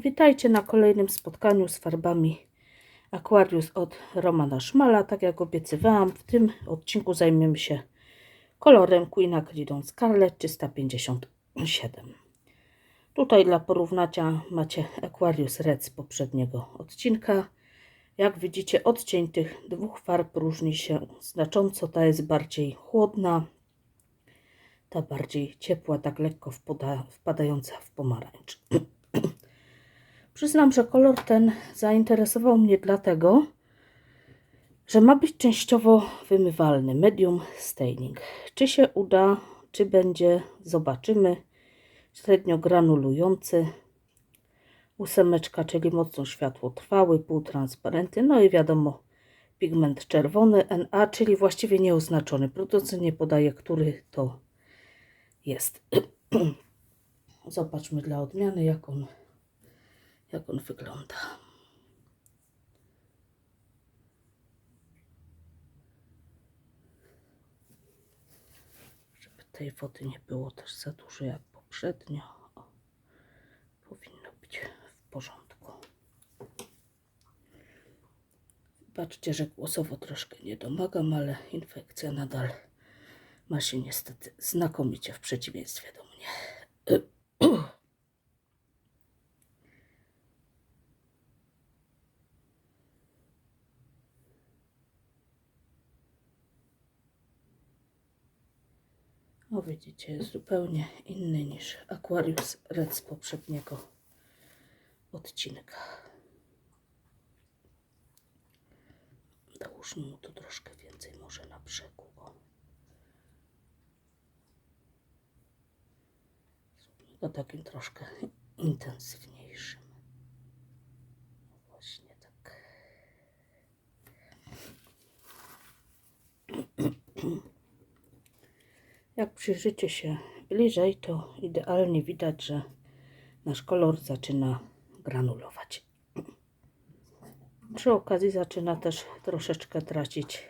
Witajcie na kolejnym spotkaniu z farbami Aquarius od Romana Szmala. Tak jak obiecywałam, w tym odcinku zajmiemy się kolorem Queen Acridon Scarlet 357. Tutaj dla porównania macie Aquarius Red z poprzedniego odcinka. Jak widzicie, odcień tych dwóch farb różni się znacząco. Ta jest bardziej chłodna, ta bardziej ciepła, tak lekko wpada, wpadająca w pomarańcz. Przyznam, że kolor ten zainteresował mnie dlatego, że ma być częściowo wymywalny, medium staining. Czy się uda, czy będzie, zobaczymy. Średnio granulujący, ósemeczka, czyli mocno światłotrwały, półtransparentny, no i wiadomo pigment czerwony NA, czyli właściwie nieoznaczony. Producent nie podaje, który to jest. Zobaczmy dla odmiany, jak on, jak on wygląda. Żeby tej wody nie było też za dużo jak poprzednio. Powinno być w porządku. Wybaczcie, że głosowo troszkę nie domagam, ale infekcja nadal ma się niestety znakomicie w przeciwieństwie do mnie. O widzicie, jest zupełnie inny niż Aquarius Red z poprzedniego odcinka. Dołóżmy mu tu troszkę więcej może na brzegu. O. Takim troszkę intensywniejszym. No Właśnie tak. Jak przyjrzycie się bliżej, to idealnie widać, że nasz kolor zaczyna granulować. Przy okazji zaczyna też troszeczkę tracić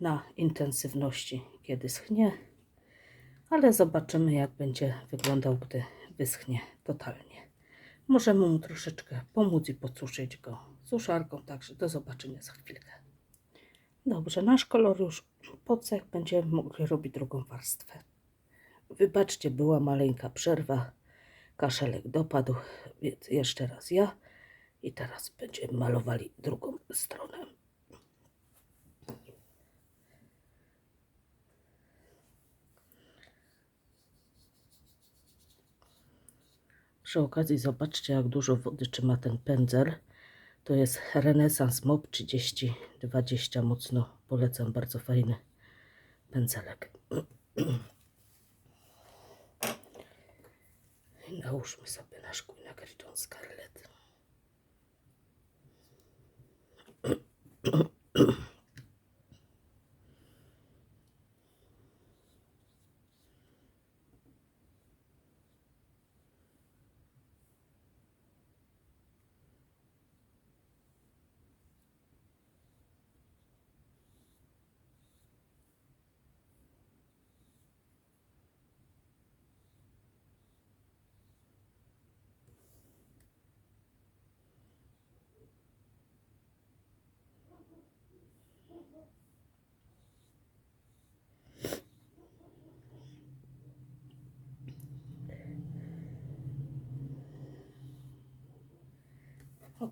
na intensywności, kiedy schnie, ale zobaczymy, jak będzie wyglądał, gdy wyschnie totalnie. Możemy mu troszeczkę pomóc i podsuszyć go suszarką, także do zobaczenia za chwilkę. Dobrze, nasz kolor już podsech, będziemy mogli robić drugą warstwę. Wybaczcie, była maleńka przerwa, kaszelek dopadł, więc jeszcze raz ja i teraz będziemy malowali drugą stronę. Przy okazji zobaczcie, jak dużo wody trzyma ten pędzel. To jest Renesans Mop 3020. Mocno polecam, bardzo fajny pędzelek. Nałóżmy sobie nasz Queen Agriton Scarlet.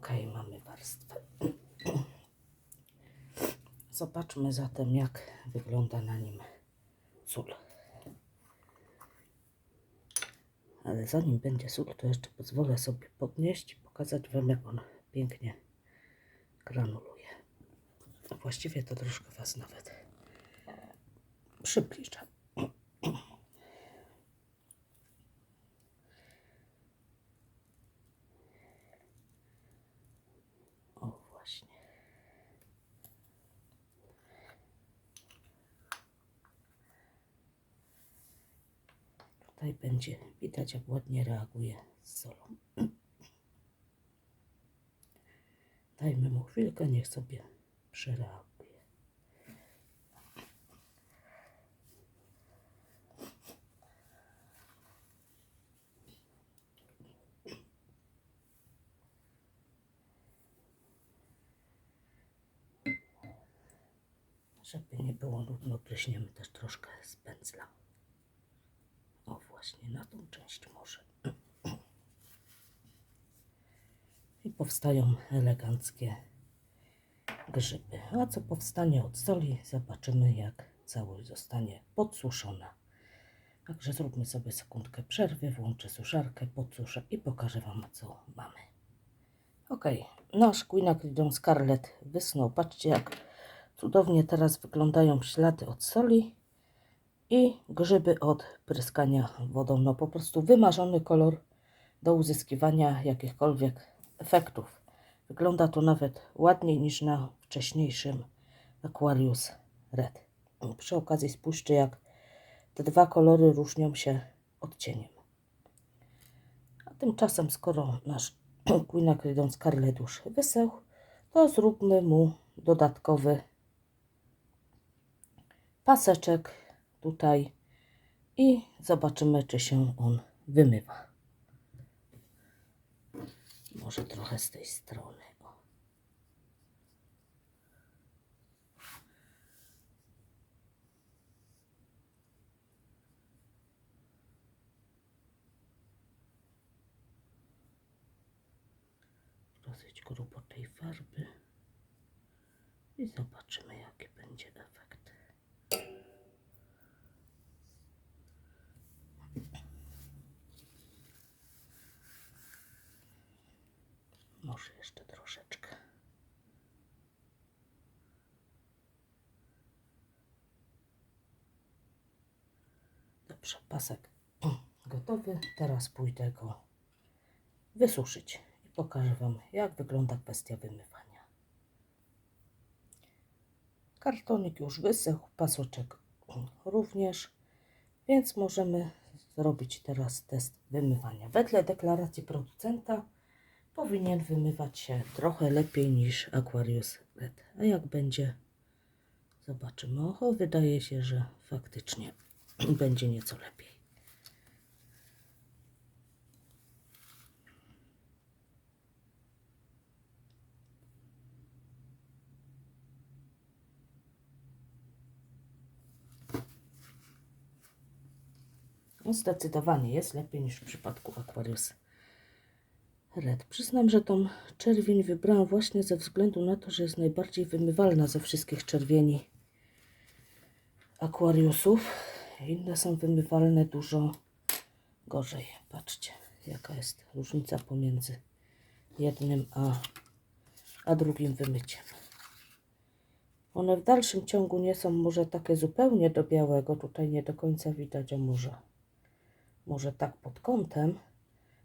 Ok, mamy warstwę. Zobaczmy zatem, jak wygląda na nim sól. Ale zanim będzie sól, to jeszcze pozwolę sobie podnieść i pokazać Wam, jak on pięknie granuluje. Właściwie to troszkę Was nawet przybliżam. Tutaj będzie widać, jak ładnie reaguje z solą. Dajmy mu chwilkę, niech sobie przereaguje. Żeby nie było nudno, pryśniemy też troszkę z pędzla. Właśnie na tą część może. I powstają eleganckie grzyby. A co powstanie od soli, zobaczymy jak całość zostanie podsuszona. Także zróbmy sobie sekundkę przerwy, włączę suszarkę, podsuszę i pokażę Wam co mamy. Ok, nasz Quinacridon Scarlet wysnął. Patrzcie jak cudownie teraz wyglądają ślady od soli i grzyby od pryskania wodą. No po prostu wymarzony kolor do uzyskiwania jakichkolwiek efektów. Wygląda to nawet ładniej niż na wcześniejszym Aquarius Red. Przy okazji spójrzcie jak te dwa kolory różnią się odcieniem. A tymczasem skoro nasz Quinacridon Scarlet już wysechł, to zróbmy mu dodatkowy paseczek tutaj i zobaczymy, czy się on wymywa. Może trochę z tej strony. Dosyć grubo tej farby i zobaczymy, jaki będzie Jeszcze troszeczkę. Dobrze, pasek gotowy. Teraz pójdę go wysuszyć i pokażę Wam, jak wygląda kwestia wymywania. Kartonik już wysechł, pasoczek również, więc możemy zrobić teraz test wymywania. Wedle deklaracji producenta powinien wymywać się trochę lepiej niż Aquarius Red. A jak będzie, zobaczymy. Oho, wydaje się, że faktycznie będzie nieco lepiej. Zdecydowanie jest lepiej niż w przypadku Aquarius Red. Przyznam, że tą czerwień wybrałam właśnie ze względu na to, że jest najbardziej wymywalna ze wszystkich czerwieni Aquariusów. Inne są wymywalne dużo gorzej. Patrzcie, jaka jest różnica pomiędzy jednym a, a drugim wymyciem. One w dalszym ciągu nie są może takie zupełnie do białego. Tutaj nie do końca widać, a może, może tak pod kątem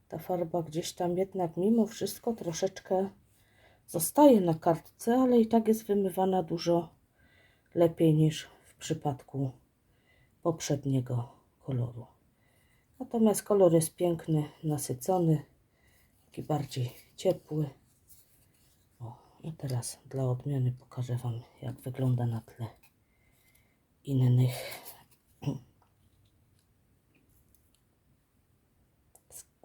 ta farba gdzieś tam jednak mimo wszystko troszeczkę zostaje na kartce, ale i tak jest wymywana dużo lepiej niż w przypadku poprzedniego koloru. Natomiast kolor jest piękny, nasycony, taki bardziej ciepły. O, i teraz dla odmiany pokażę Wam, jak wygląda na tle innych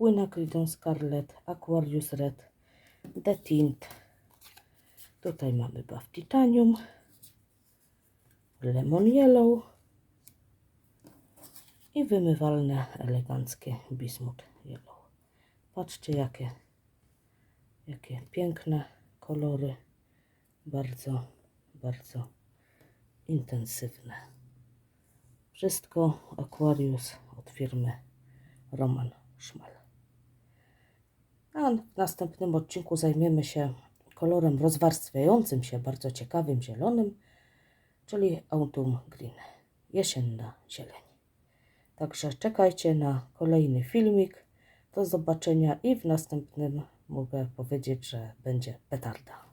Quinacridon Scarlet, Aquarius Red, The Tint. Tutaj mamy Buff Titanium, Lemon Yellow i wymywalne, eleganckie Bismuth Yellow. Patrzcie, jakie, jakie piękne kolory. Bardzo, bardzo intensywne. Wszystko Aquarius od firmy Roman Szmal. A w następnym odcinku zajmiemy się kolorem rozwarstwiającym się, bardzo ciekawym zielonym, czyli Autumn Green, jesienna zieleń. Także czekajcie na kolejny filmik. Do zobaczenia i w następnym mogę powiedzieć, że będzie petarda.